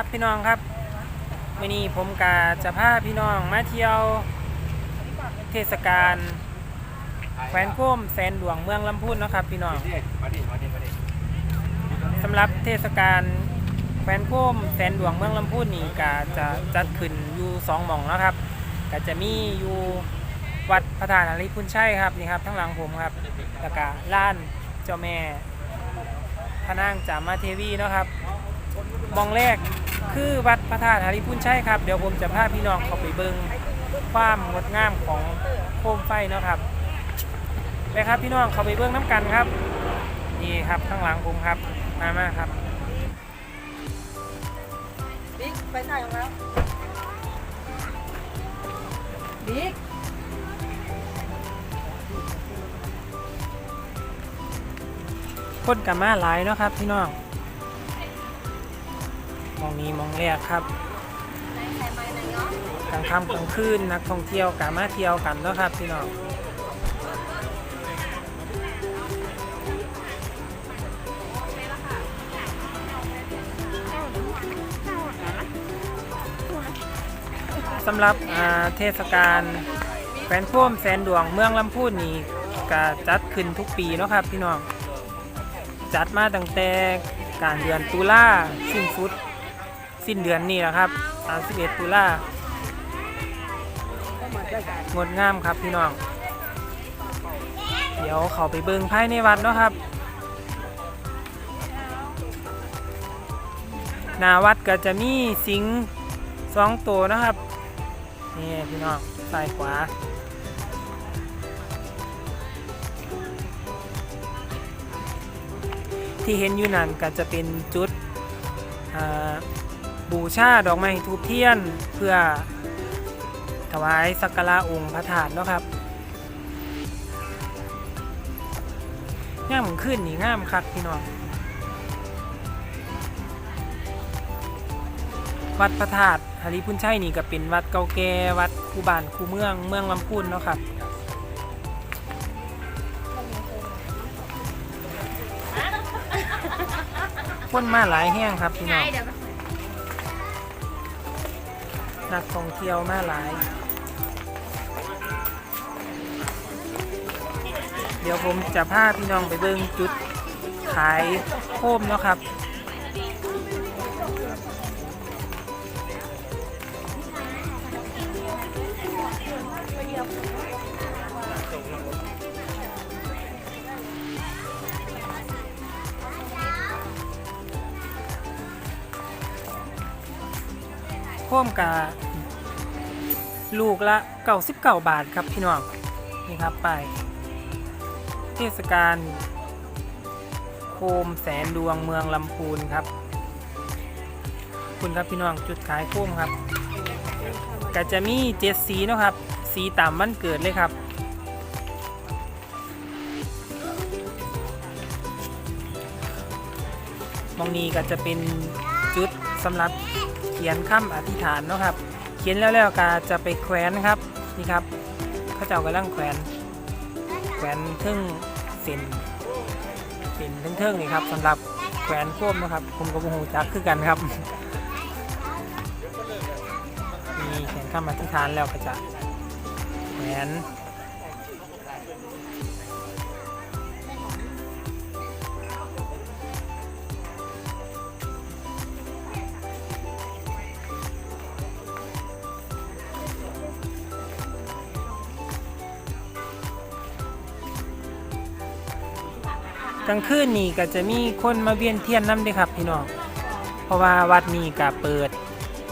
ครับพี่น้องครับวันนี้ผมกาจะพาพี่น้องมาเที่ยว เทศกาลแขวนโก้มแสนหลวงเมืองลำพูนเนาะครับพี่น้องสำหรับเทศกาลแขวนโก้มแสนหลวงเมืองลำพูนนี่กาจะจัดขึ้นอยู่สองหม่องนะครับก็จะมีอยู่วัดพระธาตุอริพุนชัยครับนี่ครับทั้งหลังผมครับแล้วก็ล้านเจ้าแม่พระนางจามาเทวีเนาะครับมองแรก คือวัดพระธาตุหาริพุนชัยครับ เดี๋ยวผมจะพาพี่น้องเข้าไปเบิงความงดงามของโคมไฟเนาะครับไปครับพี่น้องเข้าไปเบิงน้ำกันครับ นี่ครับข้างหลังผมครับ มามาครับบิ๊กไปถ่ายของเราบิ๊กคนกับมาหลายเนาะครับพี่น้องม องนี้มองแรกครับกลางค่ำกลางคืนนักท่องเที่ยวกับมาเที่ยวกันเนาะครับพี่น้องสำหรับเทศกาลแขวนโคมแสนดวงเมืองลำพูนนี่ก็จัดขึ้นทุกปีเนาะครับพี่น้องจัดมาตั้งแต่การเดือนตุลาสิ้นสุด สิ้นเดือนนี้แหละครับ31ตุลางดงามครับพี่น้อง เดี๋ยวเขาไปเบิงภายในวัดเนาะครับ นาวัดก็จะมีสิงสองตัวนะครับ นี่พี่น้องซ้ายขวาที่เห็นอยู่นั่นก็จะเป็นจุดอ่า บูชาดอกไม้ทูบเทียน เพื่อถวายสักการะองค์พระธาตุเนาะครับงามขึ้นนี่งามคักพี่น้องวัดพระธาตุหาริพุนชัยนี่ก็เป็นวัดเก่าแก่วัดคูบานคูเมืองเมืองลำพูนเนาะครับคนมาหลายแห้งครับพี่น้อง นักท่องเที่ยวมาหลาย เดี๋ยวผมจะพาพี่น้องไปเบิ่งจุดขายโคมเนาะครับ คมกาลูกละ99บาทครับพี่น้องนี่ครับไป เทศกาลโคมแสนดวงเมืองลำพูนครับ คุณครับพี่น้องจุดขายโคมครับก็จะมีเจ็ดสีนะครับ สีตามวันเกิดเลยครับมองนี้ก็จะเป็นจุดสำหรับ ขียนคำอธิษฐานเนาะครับ เขียนแล้วแล้วก็จะไปแขวนครับนี่ครับเขาเจ้ากำลังแขวนแขวนทึ่งเส้นเส้นเทิงๆนี่ครับสำหรับแขวนโคมนะครับผมกับหูจักคือกันครับมีเขียนคำอธิษฐานแล้วก็จะแขวน กลางคืนนี่ก็จะมีคนมาเวียนเทียนน้ำด้วยครับพี่น้อง เพราะว่าวัดนี้ก็เปิด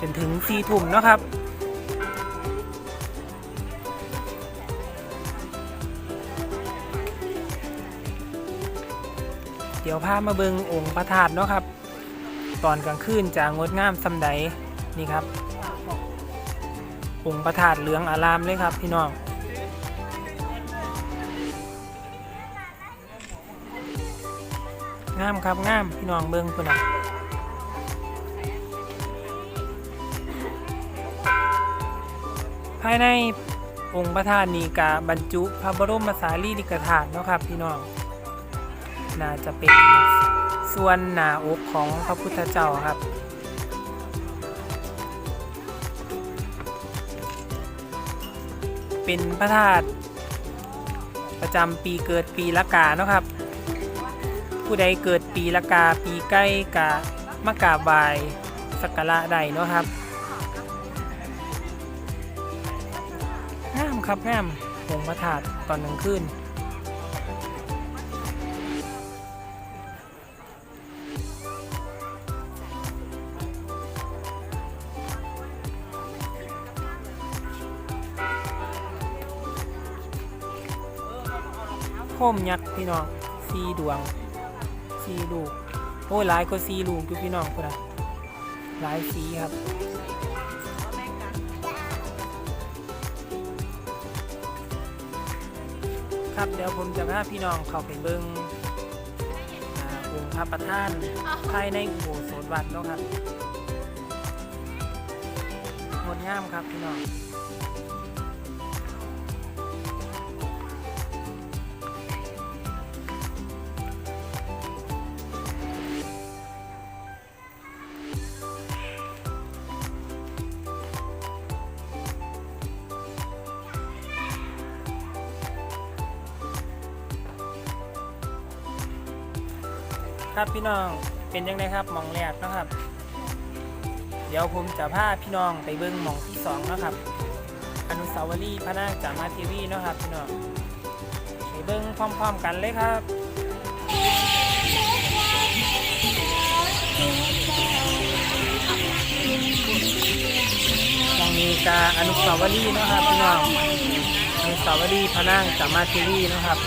จนถึงสี่ทุ่มเนาะครับเดี๋ยวพามาเบิงองค์พระธาตุเนาะครับ ตอนกลางคืนจะงดงามสำใดนี่ครับ องค์พระธาตุเหลืองอารามเลยครับพี่น้อง งามครับงามพี่น้องเบิ้งคนน่ะภายในองค์พระธาตุนี้กะบรรจุพระบรมสารีริกธาตุเนาะครับพี่น้อง น่าจะเป็นส่วนหน้าอกของพระพุทธเจ้าครับเป็นพระธาตุประจำปีเกิดปีละกาเนาะครับ ผู้ใดเกิดปีละกาปีใกล้กะมากาบไหว้สักการะใดเนาะครับงามครับงามองพระธาตุตอนกลางคืนโคมยักษ์พี่น้องสีดวง สีลูกโอ้ยหลายก็สีลูกอยู่พี่น้องพุ่นนะหลายสีครับครับเดี๋ยวผมจะพาพี่น้องเข้าไปเบิ้งอองค์พระประธานภายในอุโบสถวัดเนาะครับงดงามครับพี่น้อง ครับพี่น้องเป็นยังไงครับมองแรกนะครับ เดี๋ยวผมจะพาพี่น้องไปเบิ้งมองที่สองนะครับอนุสาวรีย์พระนางจามาทีวีนะครับพี่น้องไปเบิ้งพร้อมๆกันเลยครับตรงนี้กาอนุสาวรีย์นะครับพี่น้องอนุสาวรีย์พระนางจามาทีวีนะครับ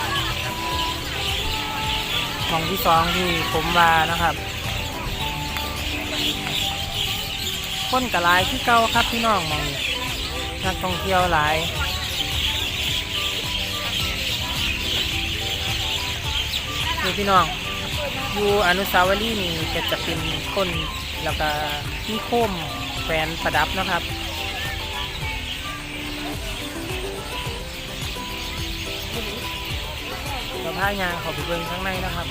ของที่สองที่ผมว่านะครับ คนกระลายที่เก่าครับพี่น้องมองนักท่องเที่ยวหลายนี่พี่น้องอยู่อนุสาวรีย์นี่จะเป็นคนแล้วก็มีโคมแฟนประดับนะครับ เรายางเขาไปเบิ่งข้างในนะครับ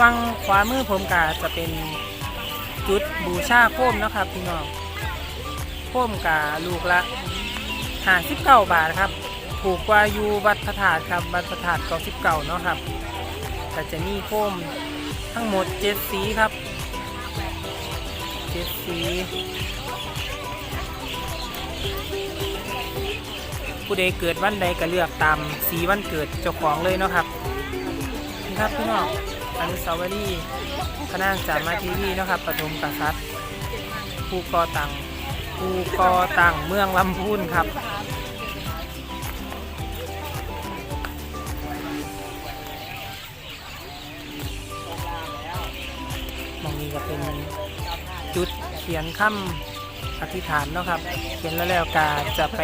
ฟังขวามือผมกาจะเป็น จุดบูชาโคมนะครับพี่น้องโคมกาลูกละห้าสิบเก้าบาทครับ ถูกกว่าอยู่วัดพระธาตุครับวัดพระธาตุเก้าสิบเก้าเนาะครับแต่จะมีโคมทั้งหมดเจ็ดสีครับเจ็ดสีผู้ใดเกิดวันใดก็เลือกตามสีวันเกิดเจ้าของเลยเนาะครับนี่ครับพี่น้อง อนุสาวรีย์พระนางจามาทีวีนะครับปฐมกษัตริย์ภูกอตังภูกอตังเมืองลำพูนครับมองนี้ก็เป็นจุดเขียนคำอธิษฐานเนาะครับ เขียนแล้วแล้วกาจะไป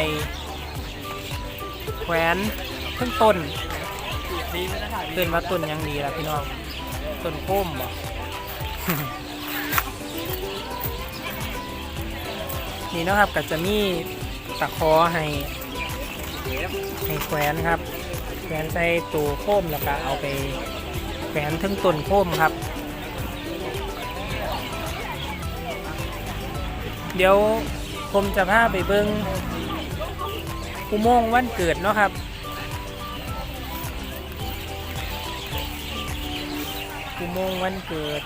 แขวนขึ้นต้นเกินว่าต้นยังดีละพี่น้อง ต้นโค้มบ่นี่นะครับก็จะมีตะขอให้ให้แขวนครับแขวนใส่ตัวโค้มแล้วก็เอาไปแขวนถึงต้นโค้มครับ เดี๋ยวผมจะพาไปเบิ้งอุโมงค์วันเกิดเนาะครับ อุโมงค์วันเกิด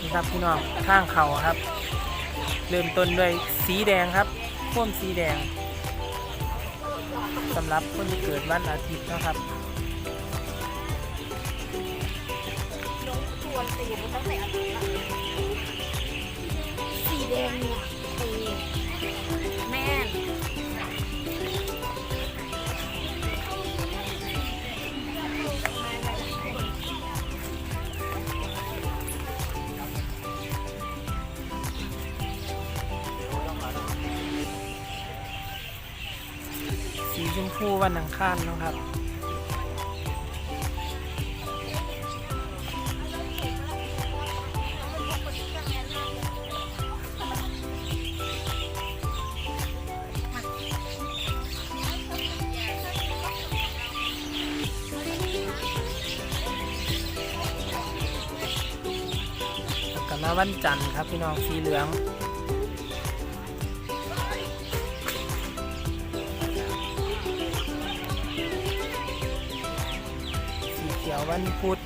นี่ครับพี่น้องข้างเขาครับ เริ่มต้นด้วยสีแดงครับพ่วมสีแดงสำหรับคนที่เกิดวันอาทิตย์นะครับสี ดงเนี่ยคือแม่สีชมพูวันอังคารนะครับ วันจันทร์ครับพี่น้องสีเหลืองสีเขียววันพุธ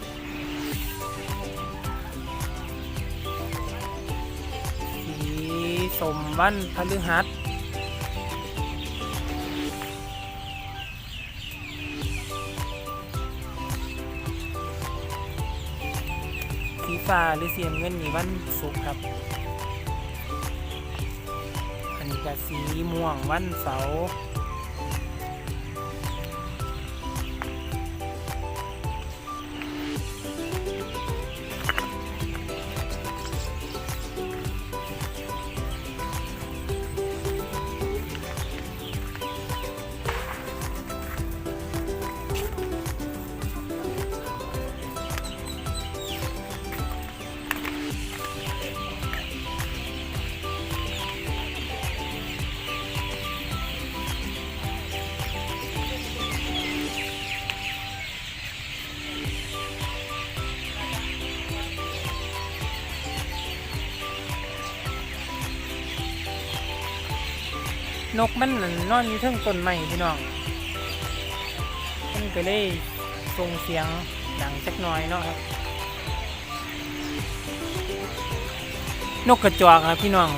สีสมวันพฤหัส ฟ้าหรือสีน้ำเงินนี่วันศุกร์ครับ อันนี้ก็สีม่วงวันเสาร์ นกมันนอนอยู่เทิงต้นไม้พี่น้องมันก็เลยส่งเสียงดังสักหน่อยเนาะครับนกกระจอกครับพี่น้อง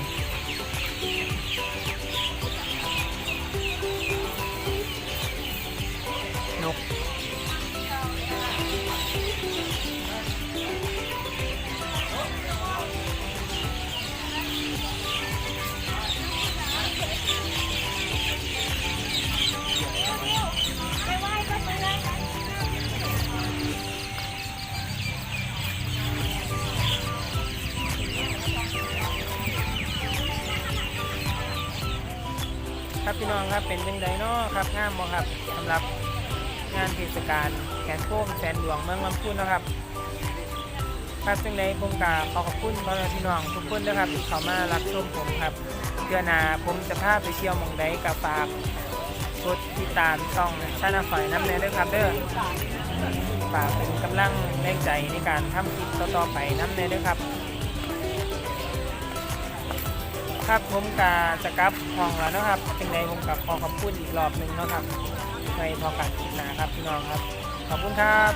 น้องครับเป็นเป็นไดเนาะครับงามบ่ครับสำหรับงานเทศกาลแขนโค้งแสนหลวงเมืองลำพูนนะครับครับจังไดผมกาขอขอบคุณพ่อแม่พี่น้องทุกคนนะครับที่เข้ามารับชมผมครับเดือนหน้าผมจะพาไปเที่ยวมองใดกับฝากกดติดตามช่องชาแนลฝอยน้ำแน่ด้วยครับเด้อฝากเป็นกำลังแรงใจในการทำคลิปต่อๆไปน้ำแน่ด้วยครับ ครับผมกาจะกลับห้องแล้วนะครับเป็นไงผมกับขอขอบคุณอีกรอบหนึ่งนะครับในพอกันคลิปหน้าครับพี่น้องครับ ขอบคุณครับ